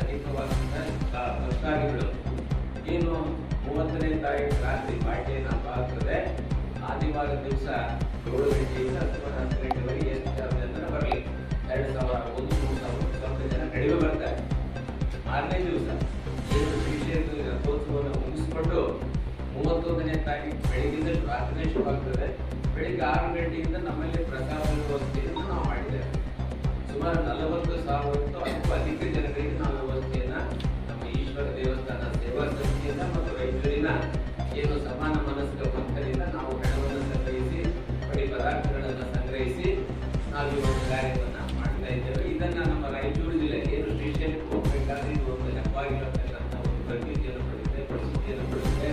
ಅಧಿಕವಾದಂಥ ಬದಲಾವಣೆಗಳು ಏನು ಮೂವತ್ತನೇ ತಾರೀಕು ರಾತ್ರಿ ಪಾರ್ಟಿ ನಾವು ಆಗ್ತದೆ, ಆದಿವಾರ ದಿವಸ ಏಳು ಗಂಟೆಯಿಂದ ಅಥವಾ ಹತ್ತು ಗಂಟೆವರೆಗೆ ಎಷ್ಟು ಸಾವಿರ ಜನ ಬರಲಿ. ಎರಡು ಸಾವಿರ ಒಂದು, ಮೂರು ಸಾವಿರ ಸ್ವಲ್ಪ ಜನ ಕಡಿಮೆ ಬರ್ತಾರೆ. ಮಾರನೇ ದಿವಸ ಏನು ಶ್ರೀಕ್ಷೇತ್ರ ರಥೋತ್ಸವವನ್ನು ಮುಗಿಸಿಕೊಂಡು ಮೂವತ್ತೊಂದನೇ ತಾರೀಕು ಬೆಳಿಗ್ಗೆ ಪ್ರಾರ್ಥನೆ ಶುರುವಾಗ್ತದೆ ಬೆಳಿಗ್ಗೆ ಆರು ಗಂಟೆಯಿಂದ ನಮ್ಮಲ್ಲಿ ಪ್ರಸಾದ ವ್ಯವಸ್ಥೆಯನ್ನು ನಾವು ಮಾಡಿದ್ದೇವೆ. ಸುಮಾರು ನಲವತ್ತು ಸಾವಿರ ಕಾರ್ಯವನ್ನ ಮಾಡ್ತಾ ಇದ್ದೇವೆ. ಇದನ್ನ ನಮ್ಮ ರಾಯಚೂರು ಜಿಲ್ಲೆ ಏನು ಶ್ರೀಶೈಲಕ್ಕೆ ಹೋಗ್ಬೇಕಾದ್ರೆ ಇದು ಒಂದು ಹೆಬ್ಬಾಗಿರತಕ್ಕಂಥ ಒಂದು ಪ್ರತೀತಿಯನ್ನು ಪಡೆದಿದೆ ಪ್ರಸಿದ್ಧಿಯನ್ನು ಪಡೆದಿದೆ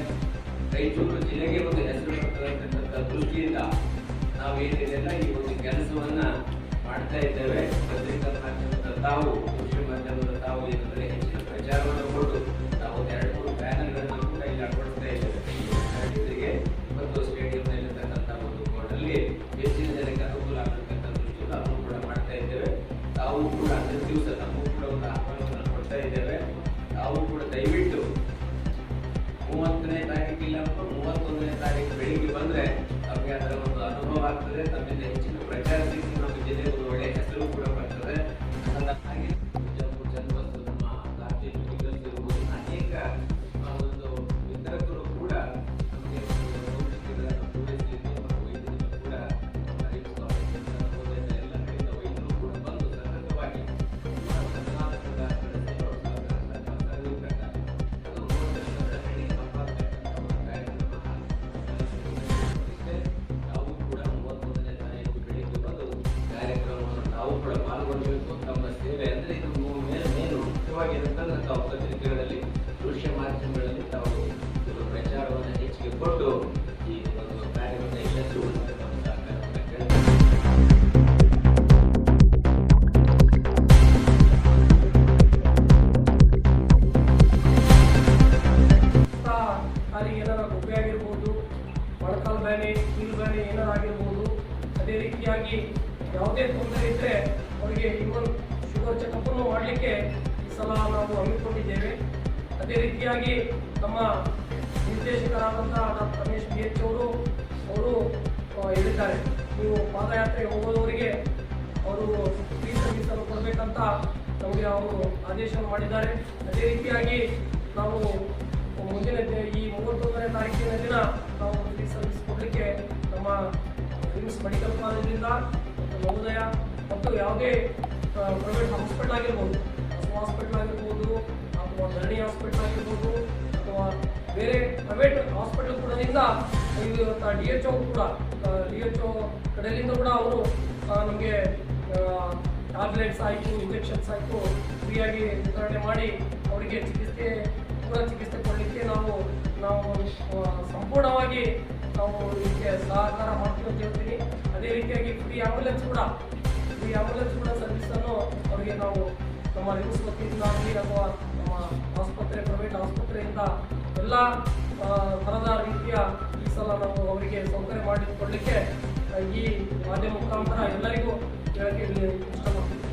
ರಾಯಚೂರು ಜಿಲ್ಲೆಗೆ ಒಂದು ಹೆಸರು ಬರ್ತಕ್ಕಂಥ ದೃಷ್ಟಿಯಿಂದ ನಾವೇನಿದೆಲ್ಲ ಈ ಒಂದು ಕೆಲಸವನ್ನ ಮಾಡ್ತಾ ಇದ್ದೇವೆ. ಪತ್ರಿಕಾ ತಾವು ಇದ್ದೇವೆ ತಾವು ಕೂಡ ದಯವಿಟ್ಟು ಮೂವತ್ತನೇ ತಾರೀಕಿಲ್ಲ ಮೂವತ್ತೊಂದನೇ ತಾರೀಕು ಬೆಳಿಗ್ಗೆ ಬಂದ್ರೆ ನಮಗೆ ಅದರ ಒಂದು ಅನುಭವ ಆಗ್ತದೆ, ತಮ್ಮಿಂದ ಹೆಚ್ಚಿನ ಪ್ರಚಾರ ಕೂಡ ಪಾಲ್ಗೊಳ್ಬೇಕು ತಮ್ಮ ಸೇವೆ ಅಂದರೆ ಇದು ಮೇಲೆ ಮೇಲೆ ಮೇಲು ಮುಖ್ಯವಾಗಿ ಏನಂತಂದ್ರೆ ತಾವು ಪತ್ರಿಕೆಗಳಲ್ಲಿ, ದೃಶ್ಯ ಮಾಧ್ಯಮಗಳಲ್ಲಿ ತಾವು ಇದು ಪ್ರಚಾರವನ್ನು ಹೆಚ್ಚಿಗೆ ಕೊಟ್ಟು ಈ ಒಂದು ಕಾರ್ಯವನ್ನು ಯಶಸ್ವಿಗೊಳಿಸಲು ನಮ್ಮ ಏನಾರ ಗುಬ್ಬೆ ಆಗಿರ್ಬೋದು ಮೊಳಕಾಲು ಬ್ಯಾನೆ ಕೀಲು ಬ್ಯಾನೆ ಏನಾರು ಆಗಿರ್ಬೋದು, ಅದೇ ರೀತಿಯಾಗಿ ಯಾವುದೇ ತೊಂದರೆ ಇದ್ದರೆ ಅವರಿಗೆ ಇವನ್ ಶುಗರ್ ಚೆಕಪ್ಪನ್ನು ಮಾಡಲಿಕ್ಕೆ ಈ ಸಲ ನಾವು ಹಮ್ಮಿಕೊಂಡಿದ್ದೇವೆ. ಅದೇ ರೀತಿಯಾಗಿ ನಮ್ಮ ನಿರ್ದೇಶಕರಾದಂಥ ಡಾಕ್ಟರ್ ರಮೇಶ್ ಬಿ. ಎಚ್. ಅವರು ಅವರು ಹೇಳಿದ್ದಾರೆ. ನೀವು ಪಾದಯಾತ್ರೆಗೆ ಹೋಗೋದವರಿಗೆ ಅವರು ಫ್ರೀ ಸರ್ವಿಸನ್ನು ಕೊಡಬೇಕಂತ ನಮಗೆ ಅವರು ಆದೇಶ ಮಾಡಿದ್ದಾರೆ. ಅದೇ ರೀತಿಯಾಗಿ ನಾವು ಮುಂದಿನ ಈ ಮೂವತ್ತೊಂದನೇ ತಾರೀಕಿನ ದಿನ ನಾವು ಫ್ರೀ ಸರ್ವಿಸ್ ನಮ್ಮ ವಿಮ್ಸ್ ಮೆಡಿಕಲ್ ಕಾಲೇಜಿಂದ ನವೋದಯ ಮತ್ತು ಯಾವುದೇ ಪ್ರೈವೇಟ್ ಹಾಸ್ಪಿಟಲ್ ಆಗಿರ್ಬೋದು ಹಸು ಹಾಸ್ಪಿಟಲ್ ಆಗಿರ್ಬೋದು, ಅಥವಾ ಧರಣಿ ಹಾಸ್ಪಿಟಲ್ ಆಗಿರ್ಬೋದು, ಅಥವಾ ಬೇರೆ ಪ್ರೈವೇಟ್ ಹಾಸ್ಪಿಟಲ್ ಕೂಡದಿಂದ ಇವತ್ತು ಡಿ ಎಚ್ ಓ ಕೂಡ ಡಿ ಎಚ್ ಓ ಕಡೆಯಿಂದ ಕೂಡ ಅವರು ನಮಗೆ ಟ್ಯಾಬ್ಲೆಟ್ಸ್ ಆಯಿತು ಇಂಜೆಕ್ಷನ್ಸ್ ಆಯಿತು ಫ್ರೀಯಾಗಿ ವಿತರಣೆ ಮಾಡಿ ಅವರಿಗೆ ಚಿಕಿತ್ಸೆ ಕೂಡ ಚಿಕಿತ್ಸೆ ಕೊಡಲಿಕ್ಕೆ ನಾವು ನಾವು ಸಂಪೂರ್ಣವಾಗಿ ನಾವು ಇದಕ್ಕೆ ಸಹಕಾರ ಮಾಡ್ತೀವಿ ಹೇಳ್ತೀನಿ ಅದೇ ರೀತಿಯಾಗಿ ಫ್ರೀ ಆಂಬುಲೆನ್ಸ್ ಕೂಡ ಫ್ರೀ ಆಂಬುಲೆನ್ಸ್ ಕೂಡ ಸರ್ವಿಸನ್ನು ಅವರಿಗೆ ನಾವು ನಮ್ಮ ರಿಮ್ಸ್ ವತಿಯಿಂದ ಆಗಲಿ ಅಥವಾ ನಮ್ಮ ಆಸ್ಪತ್ರೆ ಪ್ರೈವೇಟ್ ಆಸ್ಪತ್ರೆಯಿಂದ ಎಲ್ಲ ಥರದ ರೀತಿಯ ಈ ಸಲ ನಾವು ಅವರಿಗೆ ಸೌಕರ್ಯ ಮಾಡಿಕೊಡ್ಲಿಕ್ಕೆ ಈ ಮಾಧ್ಯಮ ಮುಖಾಂತರ ಎಲ್ಲರಿಗೂ ಹೇಳಕ್ಕೆ ಇಷ್ಟಪಡ್ತೀನಿ.